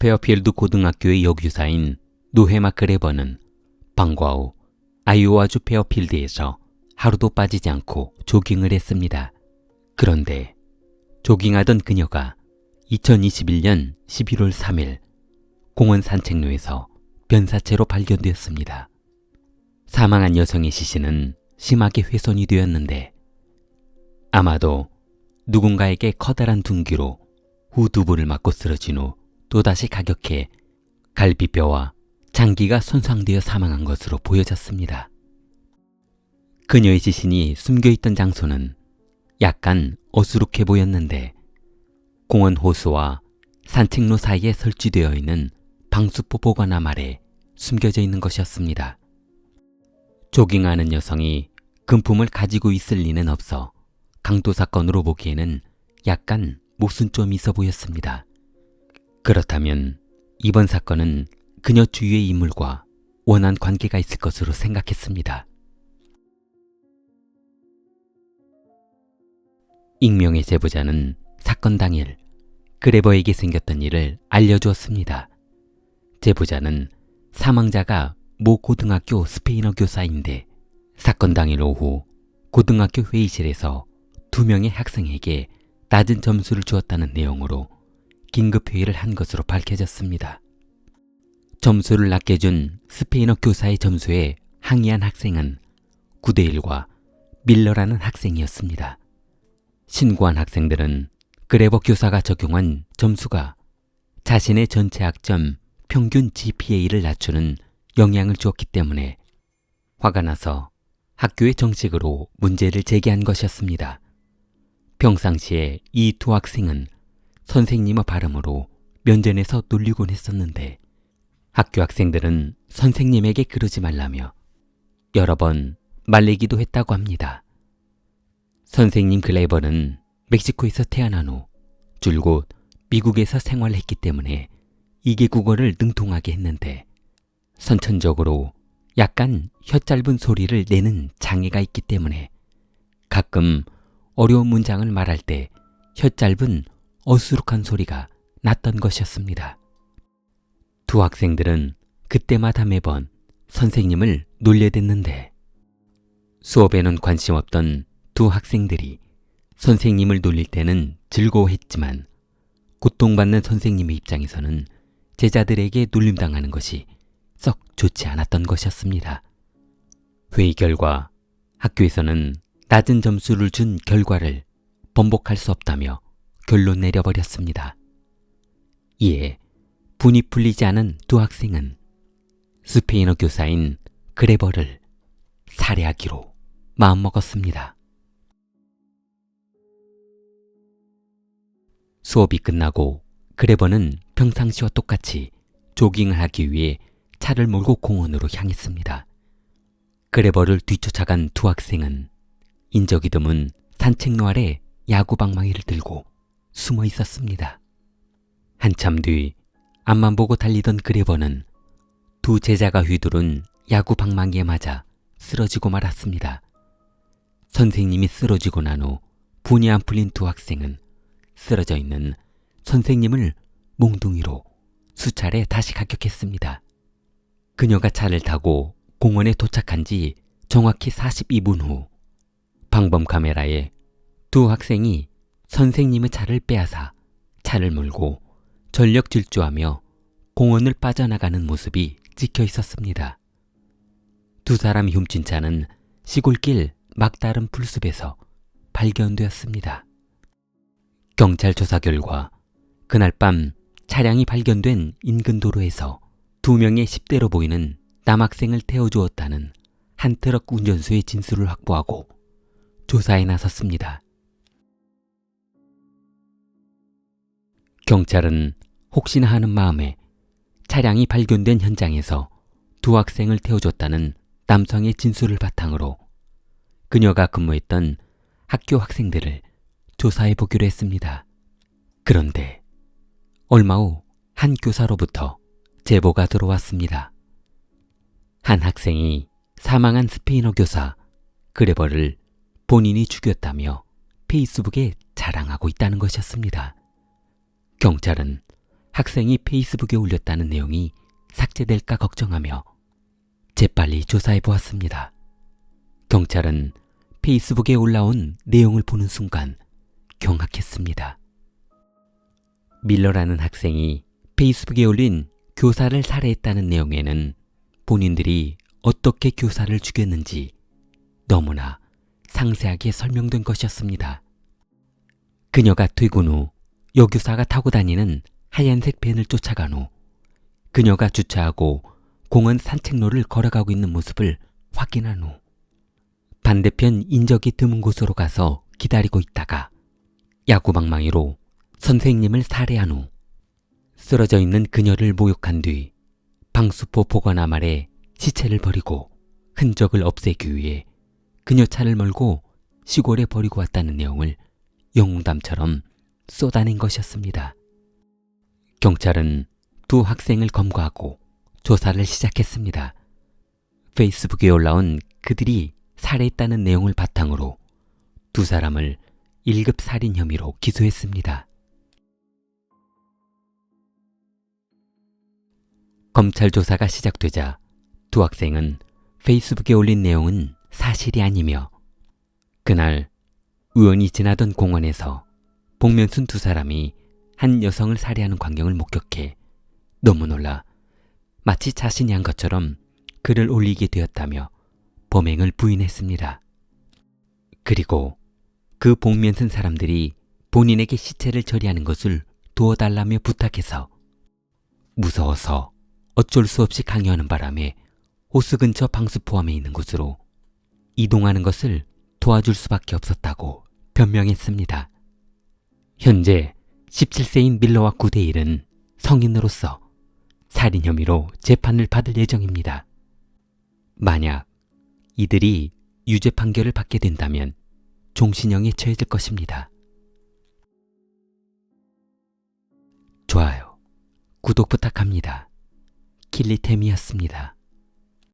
페어필드 고등학교의 여교사인 노헤마 그레버는 방과 후 아이오와주 페어필드에서 하루도 빠지지 않고 조깅을 했습니다. 그런데 조깅하던 그녀가 2021년 11월 3일 공원 산책로에서 변사체로 발견되었습니다. 사망한 여성의 시신은 심하게 훼손이 되었는데 아마도 누군가에게 커다란 둔기로 후 두부를 맞고 쓰러진 후 또다시 가격해 갈비뼈와 장기가 손상되어 사망한 것으로 보여졌습니다. 그녀의 시신이 숨겨있던 장소는 약간 어수룩해 보였는데 공원 호수와 산책로 사이에 설치되어 있는 방수포 보관함 아래 숨겨져 있는 것이었습니다. 조깅하는 여성이 금품을 가지고 있을 리는 없어 강도 사건으로 보기에는 약간 모순점이 있어 보였습니다. 그렇다면 이번 사건은 그녀 주위의 인물과 원한 관계가 있을 것으로 생각했습니다. 익명의 제보자는 사건 당일 그레버에게 생겼던 일을 알려주었습니다. 제보자는 사망자가 모 고등학교 스페인어 교사인데 사건 당일 오후 고등학교 회의실에서 두 명의 학생에게 낮은 점수를 주었다는 내용으로 긴급 회의를 한 것으로 밝혀졌습니다. 점수를 낮게 준 스페인어 교사의 점수에 항의한 학생은 9대1과 밀러라는 학생이었습니다. 신고한 학생들은 그레버 교사가 적용한 점수가 자신의 전체 학점 평균 GPA를 낮추는 영향을 주었기 때문에 화가 나서 학교에 정식으로 문제를 제기한 것이었습니다. 평상시에 이 두 학생은 선생님의 발음으로 면전에서 놀리곤 했었는데 학교 학생들은 선생님에게 그러지 말라며 여러 번 말리기도 했다고 합니다. 선생님 글레이버는 멕시코에서 태어난 후 줄곧 미국에서 생활했기 때문에 이게 국어를 능통하게 했는데 선천적으로 약간 혀 짧은 소리를 내는 장애가 있기 때문에 가끔 어려운 문장을 말할 때 혀 짧은 어수룩한 소리가 났던 것이었습니다. 두 학생들은 그때마다 매번 선생님을 놀려댔는데 수업에는 관심 없던 두 학생들이 선생님을 놀릴 때는 즐거워했지만 고통받는 선생님의 입장에서는 제자들에게 놀림당하는 것이 썩 좋지 않았던 것이었습니다. 회의 결과 학교에서는 낮은 점수를 준 결과를 번복할 수 없다며 결론 내려버렸습니다. 이에 분이 풀리지 않은 두 학생은 스페인어 교사인 그레버를 살해하기로 마음먹었습니다. 수업이 끝나고 그레버는 평상시와 똑같이 조깅을 하기 위해 차를 몰고 공원으로 향했습니다. 그레버를 뒤쫓아간 두 학생은 인적이 드문 산책로 아래 야구 방망이를 들고 숨어 있었습니다. 한참 뒤 앞만 보고 달리던 그레버는 두 제자가 휘두른 야구 방망이에 맞아 쓰러지고 말았습니다. 선생님이 쓰러지고 난 후 분이 안 풀린 두 학생은 쓰러져 있는 선생님을 몽둥이로 수차례 다시 가격했습니다. 그녀가 차를 타고 공원에 도착한 지 정확히 42분 후 방범 카메라에 두 학생이 선생님의 차를 빼앗아 차를 몰고 전력 질주하며 공원을 빠져나가는 모습이 찍혀 있었습니다. 두 사람이 훔친 차는 시골길 막다른 풀숲에서 발견되었습니다. 경찰 조사 결과 그날 밤 차량이 발견된 인근 도로에서 두 명의 10대로 보이는 남학생을 태워주었다는 한 트럭 운전수의 진술을 확보하고 조사에 나섰습니다. 경찰은 혹시나 하는 마음에 차량이 발견된 현장에서 두 학생을 태워줬다는 남성의 진술을 바탕으로 그녀가 근무했던 학교 학생들을 조사해 보기로 했습니다. 그런데 얼마 후 한 교사로부터 제보가 들어왔습니다. 한 학생이 사망한 스페인어 교사 그레버를 본인이 죽였다며 페이스북에 자랑하고 있다는 것이었습니다. 경찰은 학생이 페이스북에 올렸다는 내용이 삭제될까 걱정하며 재빨리 조사해 보았습니다. 경찰은 페이스북에 올라온 내용을 보는 순간 경악했습니다. 밀러라는 학생이 페이스북에 올린 교사를 살해했다는 내용에는 본인들이 어떻게 교사를 죽였는지 너무나 상세하게 설명된 것이었습니다. 그녀가 퇴근 후 여교사가 타고 다니는 하얀색 밴을 쫓아간 후 그녀가 주차하고 공원 산책로를 걸어가고 있는 모습을 확인한 후 반대편 인적이 드문 곳으로 가서 기다리고 있다가 야구방망이로 선생님을 살해한 후 쓰러져 있는 그녀를 모욕한 뒤 방수포 보관함 아래 시체를 버리고 흔적을 없애기 위해 그녀 차를 몰고 시골에 버리고 왔다는 내용을 영웅담처럼 쏟아낸 것이었습니다. 경찰은 두 학생을 검거하고 조사를 시작했습니다. 페이스북에 올라온 그들이 살해했다는 내용을 바탕으로 두 사람을 1급 살인 혐의로 기소했습니다. 검찰 조사가 시작되자 두 학생은 페이스북에 올린 내용은 사실이 아니며 그날 우연히 지나던 공원에서 복면순 두 사람이 한 여성을 살해하는 광경을 목격해 너무 놀라 마치 자신이 한 것처럼 글을 올리게 되었다며 범행을 부인했습니다. 그리고 그 복면 쓴 사람들이 본인에게 시체를 처리하는 것을 도와달라며 부탁해서 무서워서 어쩔 수 없이 강요하는 바람에 호수 근처 방수 포함에 있는 곳으로 이동하는 것을 도와줄 수밖에 없었다고 변명했습니다. 현재 17세인 밀러와 9대1은 성인으로서 살인 혐의로 재판을 받을 예정입니다. 만약 이들이 유죄 판결을 받게 된다면 종신형에 처해질 것입니다. 좋아요, 구독 부탁합니다. 킬리템이었습니다.